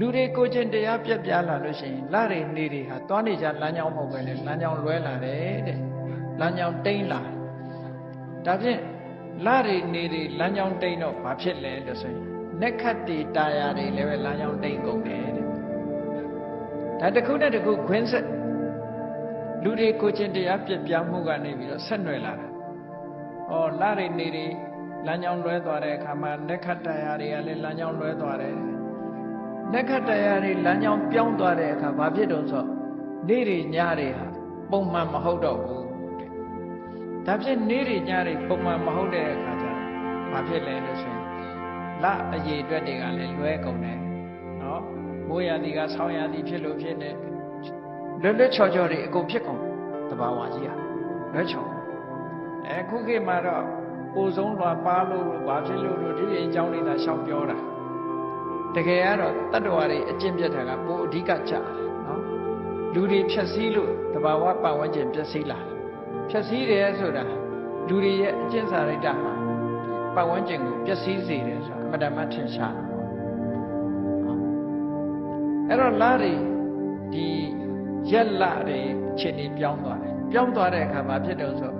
လူတွေကိုချင်းတရားပြက်ပြားလာလို့ရှိရင်လတွေနေတွေဟာသွားနေကြလမ်းကြောင်းမဟုတ်ပဲလေလမ်းကြောင်းလွဲလာတယ်တဲ့လမ်းကြောင်းတိမ့်လာဒါဖြင့်လတွေနေတွေလမ်းကြောင်းတိမ့်တော့ဘာဖြစ်လဲလို့ဆိုရင်နက်ခတ်တီတာယာတွေလည်းပဲလမ်းကြောင်းတိမ့်ကုန်တယ်တဲ့ဒါတစ်ခုနဲ့တစ်ခုခွင်းဆက်လူတွေကိုချင်းတရားပြက်ပြားမှုကနေပြီးတော့ဆက်နွယ်လာတာဩလတွေနေတွေလမ်းကြောင်းလွဲသွားတဲ့အခါမှာနက်ခတ်တာယာတွေကလည်းလမ်းကြောင်းလွဲသွားတယ် နက္ခတ္တရာတွေလမ်းကြောင်းပြောင်းသွားတဲ့အခါဘာဖြစ်တော့ဆိုနေ့တွေညတွေဟာပုံမှန်မဟုတ်တော့ဘူးတဲ့ဒါဖြင့်နေ့တွေညတွေပုံမှန်မဟုတ်တဲ့အခါကျတော့ဘာဖြစ်လဲလို့ဆိုရင်လအရေးအတွက်တွေကလည်းလွဲကုန်တယ်နော်မိုးရာသီကဆောင်းရာသီဖြစ်လို့ဖြစ်နေလွတ်လွတ်ချော်ချော်တွေအကုန်ဖြစ်ကုန်တဘာဝကြီးဟာလွဲချော်အခုခေတ်မှာတော့ပိုဆုံးလွာပါလို့ဘာဖြစ်လို့လို့ဒီအကြောင်းလေးသာရှောက်ပြောတာ တကယ်ကတော့တတ္တဝါတွေအကျင့်ပြတ်တာကပိုအဓိကကြတယ်နော်လူတွေဖြက်စီးလို့တဘာဝပတ်ဝန်းကျင်ပျက်စီးလာတယ်ဖြက်စီးတယ်ဆိုတာလူတွေရဲ့အကျင့်စာရိတ္တဟာပတ်ဝန်းကျင်ကိုပျက်စီးစေတယ်ဆိုတာအမှန်တမ်းထင်ရှားတယ်ပေါ့အဲ့တော့လာတွေဒီရက်လတွေခြေနေပြောင်းသွားတယ်ပြောင်းသွားတဲ့အခါမှာဖြစ်တယ်ဆို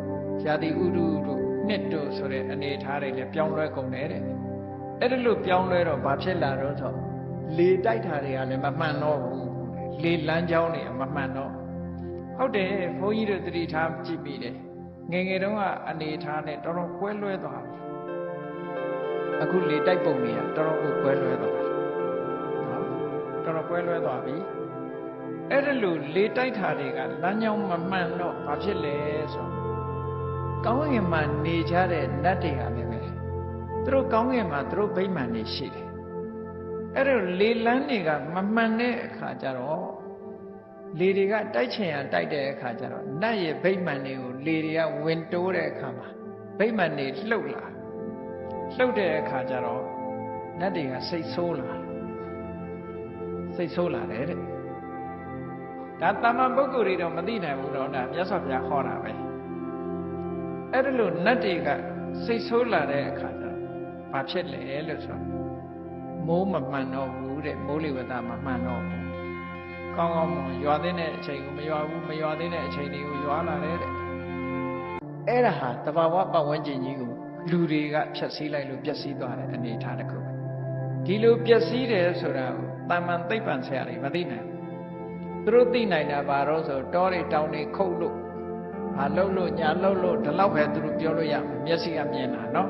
ရာသီဥတုတို့နှစ်တို့ဆိုတဲ့အနေအထားတွေလည်းပြောင်းလဲကုန်တယ်တဲ့ အဲ့ဒါလို့ပြောင်းလဲတော့ဘာဖြစ်လာတော့ဆိုလေတိုက်တာတွေကလည်းမမှန်တော့ဘူးလေလမ်းကြောင်းတွေကမမှန်တော့ဟုတ်တယ်ဘုန်းကြီးတို့သတိထားကြည့်ပြီးတယ်ငယ်ငယ်တုန်းကအနေထားနဲ့တော်တော်ကွဲလွဲသွားပြီအခုလေတိုက်ပုံတွေကတော်တော်ကိုကွဲလွဲသွားတယ်နော်တော်တော်ကွဲလွဲသွားပြီအဲ့ဒါလို့လေတိုက်တာတွေကလမ်းကြောင်းမမှန်တော့ဘာဖြစ်လဲဆိုကောင်းကင်မှာနေကြတဲ့နတ်တွေကလည်းပဲ သူတို့ကောင်းကင်မှာသူတို့ဗိမာန်တွေရှိတယ်အဲ့တော့လေလန်းတွေကမမှန်တဲ့အခါကျတော့လေတွေကတိုက်ချင်ရတိုက်တဲ့အခါကျတော့နတ်ရဲ့ဗိမာန်တွေကိုလေတွေကဝင်တိုးတဲ့အခါမှာဗိမာန်တွေလှုပ်လာလှုပ်တဲ့အခါကျတော့နတ်တွေကစိတ်ဆိုးလာစိတ်ဆိုးလာတယ်တဲ့ဒါတမန်ပုဂ္ဂိုလ်တွေတော့မသိနိုင်ဘူးတော့ဒါမြတ်စွာဘုရားဟောတာပဲအဲ့ဒါလို့နတ်တွေကစိတ်ဆိုးလာတဲ့အခါကျတော့ ဘာဖြစ်လဲလို့ဆိုတော့မိုးမမှန်တော့ဘူးတဲ့မိုးလေဝသမမှန်တော့ဘူးကောင်းကောင်းမွန်ရွာသိတဲ့အချိန်ကိုမရွာဘူးမရွာသိတဲ့အချိန်တွေကိုရွာလာတယ်တဲ့အဲ့ဒါဟာတဘာဝပတ်ဝန်းကျင်ကြီးကိုလူတွေကဖျက်ဆီးလိုက်လို့ပျက်စီးသွားတဲ့အနေအထားတစ်ခုပဲဒီလိုပျက်စီးတယ်ဆိုတာကိုတာမန်သိပ္ပံဆရာတွေမသိနိုင်ဘူးသူတို့သိနိုင်တာဘာလို့ဆိုတောတွေတောင်တွေခုတ်လို့ဟာလှုပ်လို့ညာလှုပ်လို့ဒီလောက်ပဲသူတို့ပြောလို့ရမယ်မျက်စိကမြင်တာနော်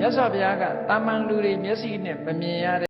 မြတ်စွာဘုရားကတာမန်လူတွေမျက်စိနဲ့မမြင်ရတဲ့